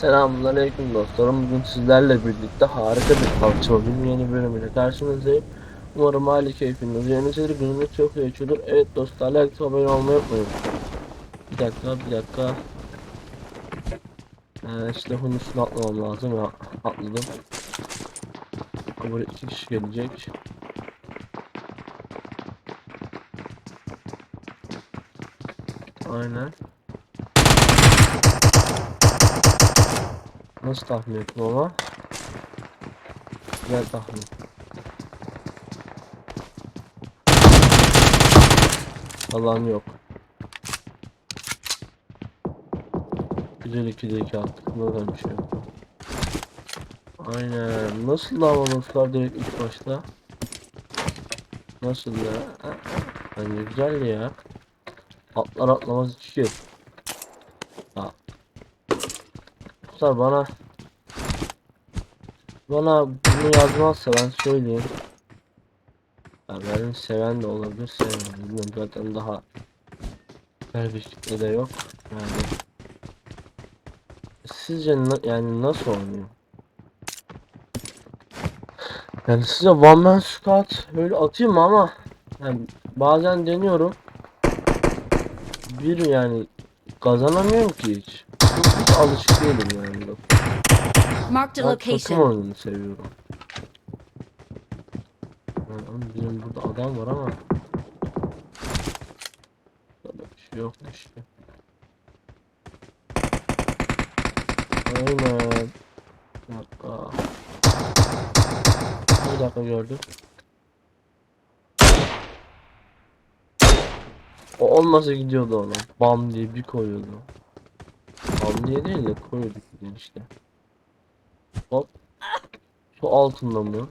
Selamünaleyküm dostlarım. Bugün sizlerle birlikte harika bir Mobile'in yeni bölümüyle karşınızdayım. Umarım hali keyfiniz yerindedir. Gününüz çok iyi geçiyordur. Evet dostlar, like abone olmayı unutmayın. Bir dakika, bir dakika. Ee, silahın üstüne atlamam lazım ya. Atladım. Buraya iki kişi gelecek. Aynen. Nasıl tahmin ettim ama? Güzel tahmin. Alan yok. Güzel 2'de 2 attık. Burada bir şey yok. Aynen. Nasıl ama dostlar direkt ilk başta? Nasıl ya? Bence güzel ya. Atlar atlamaz iki kez. Ha. Dostlar bana bana bunu yazmazsa ben söyleyeyim. Ya benim seven de olabilir, sevmeyen. Zaten daha her bir de yok. Yani sizce yani nasıl oynuyor? Yani size one man squad böyle atayım ama yani bazen deniyorum. Bir yani kazanamıyorum ki hiç. Alışık değilim yani. Marked a Ben takım location. oyununu seviyorum. Oğlum bizim burada adam var ama Böyle bir şey yokmuş ki. Aynen. Bir dakika. Bir dakika gördüm. O olmasa gidiyordu ona. Bam diye bir koyuyordu. Bam diye değil de de işte. Hop. Su altında mı?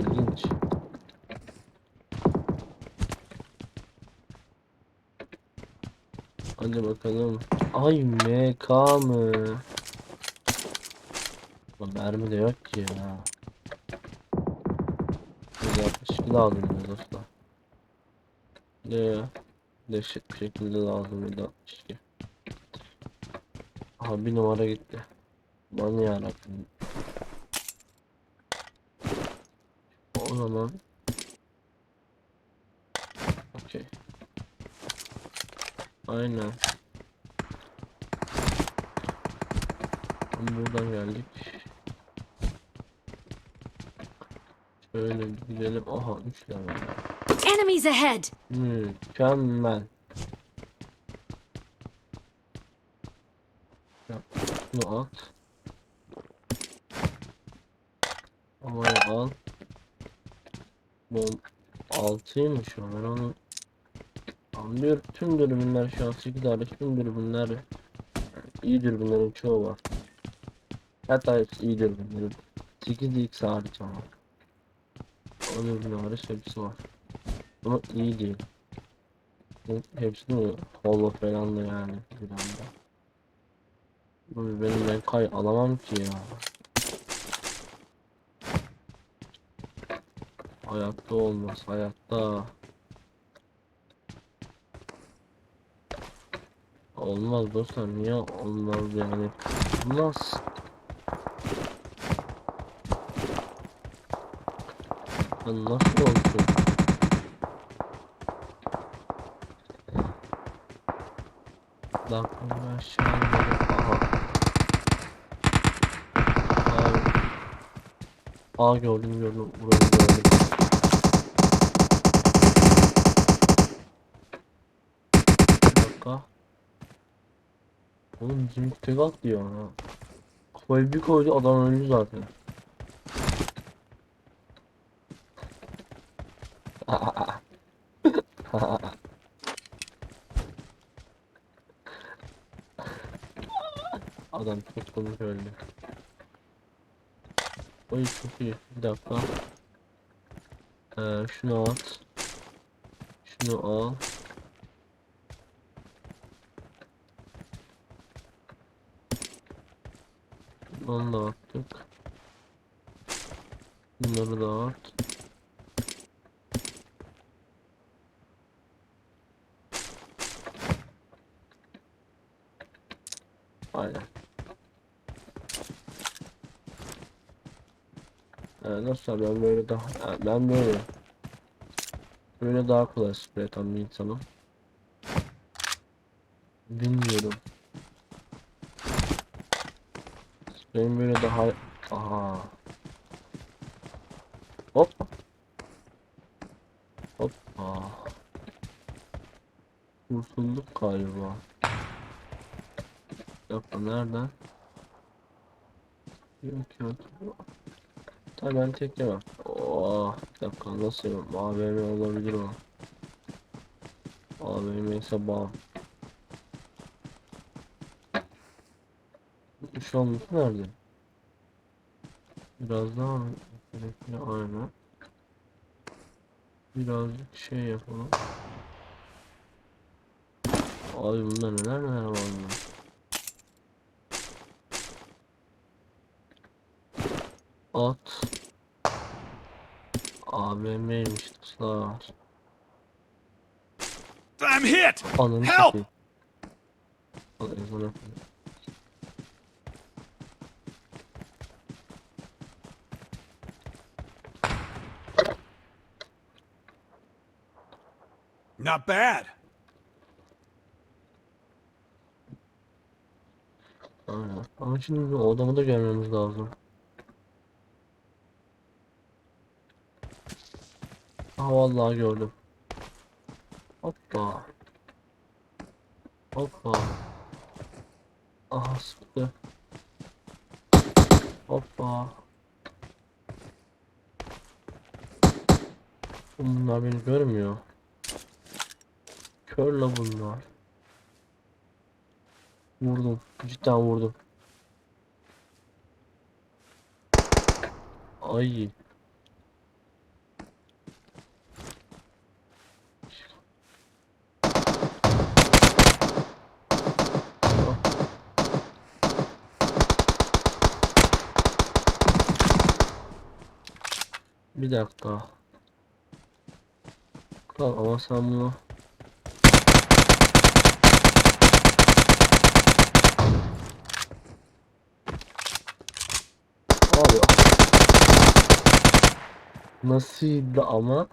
İlginç. Hadi bakalım. Ay MK mı? Lan mermi de yok ki ya. 162 lazım ya dostlar. Ne ya? Dehşet bir şekilde lazım 162. Aha bir numara gitti. Aman yarabbim. O zaman Okey. Aynen. Buradan geldik. Şöyle gidelim. Aha 3 level. Enemies ahead! Mükemmel. Ya, Bunu at. Havaya al. Bom 6'ymış o ben onu anlıyorum. Tüm dürbünler şu an 8 hariç tüm dürbünler iyi dürbünlerin çoğu var. Hatta hepsi iyi dürbünlerin. 8x hariç ama. O dürbün hariç hepsi var. Ama iyi değil. Hepsini holo falan da yani bir anda. Bu benim ben kay alamam ki ya. Hayatta olmaz hayatta. Olmaz dostlar niye olmaz yani. Olmaz. Lan nasıl olsun? Bunu aşağı. Aha. Aa, Aa gördüm gördüm. Burayı gördüm. Bir dakika. Oğlum bizim tek atlıyor ha. Kafayı bir koydu adam öldü zaten. Adam çok komik öldü. Oy çok iyi. Bir dakika. Ee, şunu at. Şunu al. Onu da attık. Bunları da at. Aynen. Ee, nasıl ben böyle daha Ha, ben böyle böyle daha kolay sprey atan bir insanım. Bilmiyorum. Spreyim böyle daha aha. Hop. Hoppa. Kurtulduk galiba. Dakika nereden? Yok yok. Tabii ben tek yemem. Oh, bir dakika nasıl yemem? AVM olabilir o. AVM ise bağım. Şu an nerede? Biraz daha? Gerekli aynen. Birazcık şey yapalım. Abi bunda neler neler var bunda. At. AVM'ymiş dostlar. I'm hit! Ananı Help! satayım. Al ezan yapayım. Not bad. Aynen. Ama şimdi o adamı da görmemiz lazım. Aa vallahi gördüm. Hoppa. Hoppa. Aha sıktı. Hoppa. Bunlar beni görmüyor. Kör la bunlar. Vurdum. Cidden vurdum. Ay. Bir dakika. Kal ama sen bunu Abi Nasıldı ama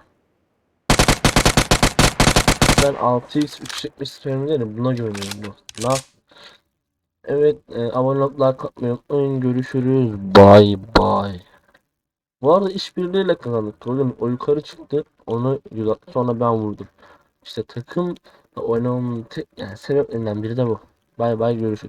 Ben 6x 370 sperm derim buna güveniyorum bu. La. Evet e, abone olup like atmayı unutmayın görüşürüz bye bye Bu arada işbirliğiyle kazandık. Bugün o yukarı çıktı. Onu sonra ben vurdum. İşte takım oynamamın tek yani sebeplerinden biri de bu. Bye bye görüşürüz